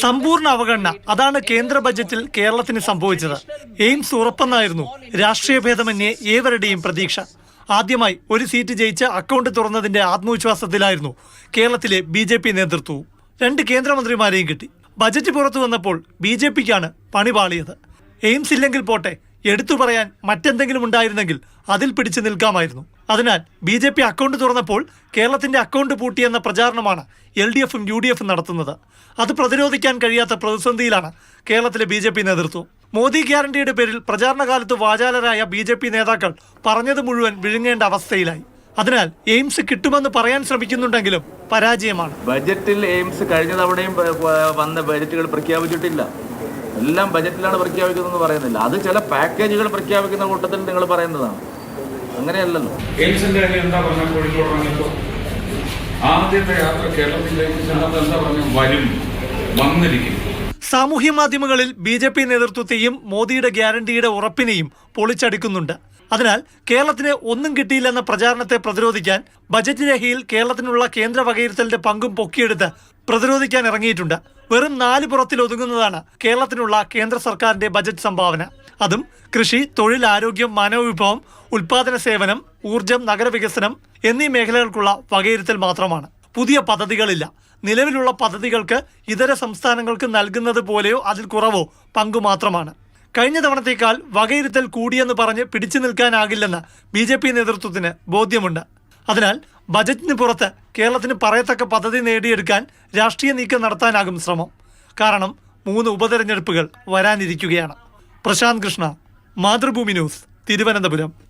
സമ്പൂർണ അവഗണന. അതാണ് കേന്ദ്ര ബജറ്റിൽ കേരളത്തിന് സംഭവിച്ചത്. എയിംസ് ഉറപ്പെന്നായിരുന്നു രാഷ്ട്രീയ ഭേദമന്യേ ഏവരുടെയും പ്രതീക്ഷ. ആദ്യമായി ഒരു സീറ്റ് ജയിച്ച് അക്കൗണ്ട് തുറന്നതിന്റെ ആത്മവിശ്വാസത്തിലായിരുന്നു കേരളത്തിലെ ബി ജെ പി നേതൃത്വവും. രണ്ട് കേന്ദ്രമന്ത്രിമാരെയും കിട്ടി. ബജറ്റ് പുറത്തു വന്നപ്പോൾ ബി ജെ പിക്കാണ് പണി പാളിയത്. എയിംസ് ഇല്ലെങ്കിൽ പോട്ടെ എടുത്തു പറയാൻ മറ്റെന്തെങ്കിലും ഉണ്ടായിരുന്നെങ്കിൽ അതിൽ പിടിച്ചു നിൽക്കാമായിരുന്നു. അതിനാൽ ബി ജെ പി അക്കൗണ്ട് തുറന്നപ്പോൾ കേരളത്തിന്റെ അക്കൗണ്ട് പൂട്ടിയെന്ന പ്രചാരണമാണ് എൽ ഡി എഫും യു ഡി എഫും നടത്തുന്നത്. അത് പ്രതിരോധിക്കാൻ കഴിയാത്ത പ്രതിസന്ധിയിലാണ് കേരളത്തിലെ ബി ജെ പി നേതൃത്വം. മോദി ഗ്യാരണ്ടിയുടെ പേരിൽ പ്രചാരണകാലത്ത് വാചാലരായ ബി ജെ പി നേതാക്കൾ പറഞ്ഞത് മുഴുവൻ വിഴുങ്ങേണ്ട അവസ്ഥയിലായി. അതിനാൽ എയിംസ് കിട്ടുമെന്ന് പറയാൻ ശ്രമിക്കുന്നുണ്ടെങ്കിലും പരാജയമാണ്. ബജറ്റിൽ എയിംസ് കഴിഞ്ഞ തവണയും വന്ന ബജറ്റുകൾ പ്രഖ്യാപിച്ചിട്ടില്ല. എല്ലാം ബജറ്റിലാണ് പ്രഖ്യാപിക്കുന്നതെന്ന് പറയുന്നില്ല. അത് ചില പാക്കേജുകൾ പ്രഖ്യാപിക്കുന്ന കൂട്ടത്തിൽ നിങ്ങൾ പറയുന്നതാണ്. അങ്ങനെയല്ലല്ലോ. എയിംസിന്റെ കാര്യം എന്താ പറഞ്ഞ കോഴിക്കോട് ആദ്യത്തെ യാത്ര കേരളത്തിലേക്ക് ചെന്നത് എന്താ പറഞ്ഞു വരും. വന്നിരിക്കും. സാമൂഹ്യ മാധ്യമങ്ങളിൽ ബി ജെ പി നേതൃത്വത്തെയും മോദിയുടെ ഗ്യാരണ്ടിയുടെ ഉറപ്പിനെയും പൊളിച്ചടുക്കുന്നുണ്ട്. അതിനാൽ കേരളത്തിന് ഒന്നും കിട്ടിയില്ലെന്ന പ്രചാരണത്തെ പ്രതിരോധിക്കാൻ ബജറ്റ് രേഖയിൽ കേരളത്തിനുള്ള കേന്ദ്ര വകയിരുത്തലിന്റെ പങ്കും പൊക്കിയെടുത്ത് പ്രതിരോധിക്കാൻ ഇറങ്ങിയിട്ടുണ്ട്. വെറും നാല് പുറത്തിൽ ഒതുങ്ങുന്നതാണ് കേരളത്തിനുള്ള കേന്ദ്ര സർക്കാരിന്റെ ബജറ്റ് സംഭാവന. അതും കൃഷി തൊഴിൽ ആരോഗ്യം മാനവവിഭവം ഉൽപാദന സേവനം ഊർജം നഗരവികസനം എന്നീ മേഖലകൾക്കുള്ള വകയിരുത്തൽ മാത്രമാണ്. പുതിയ പദ്ധതികളില്ല. നിലവിലുള്ള പദ്ധതികൾക്ക് ഇതര സംസ്ഥാനങ്ങൾക്ക് നൽകുന്നത് പോലെയോ അതിൽ കുറവോ പങ്കു മാത്രമാണ്. കഴിഞ്ഞ തവണത്തേക്കാൾ വകയിരുത്തൽ കൂടിയെന്ന് പറഞ്ഞ് പിടിച്ചു നിൽക്കാനാകില്ലെന്ന് ബി നേതൃത്വത്തിന് ബോധ്യമുണ്ട്. അതിനാൽ ബജറ്റിന് പുറത്ത് കേരളത്തിന് പറയത്തക്ക പദ്ധതി നേടിയെടുക്കാൻ രാഷ്ട്രീയ നീക്കം നടത്താനാകും ശ്രമം. കാരണം മൂന്ന് ഉപതെരഞ്ഞെടുപ്പുകൾ വരാനിരിക്കുകയാണ്. പ്രശാന്ത് കൃഷ്ണ മാതൃഭൂമി ന്യൂസ് തിരുവനന്തപുരം.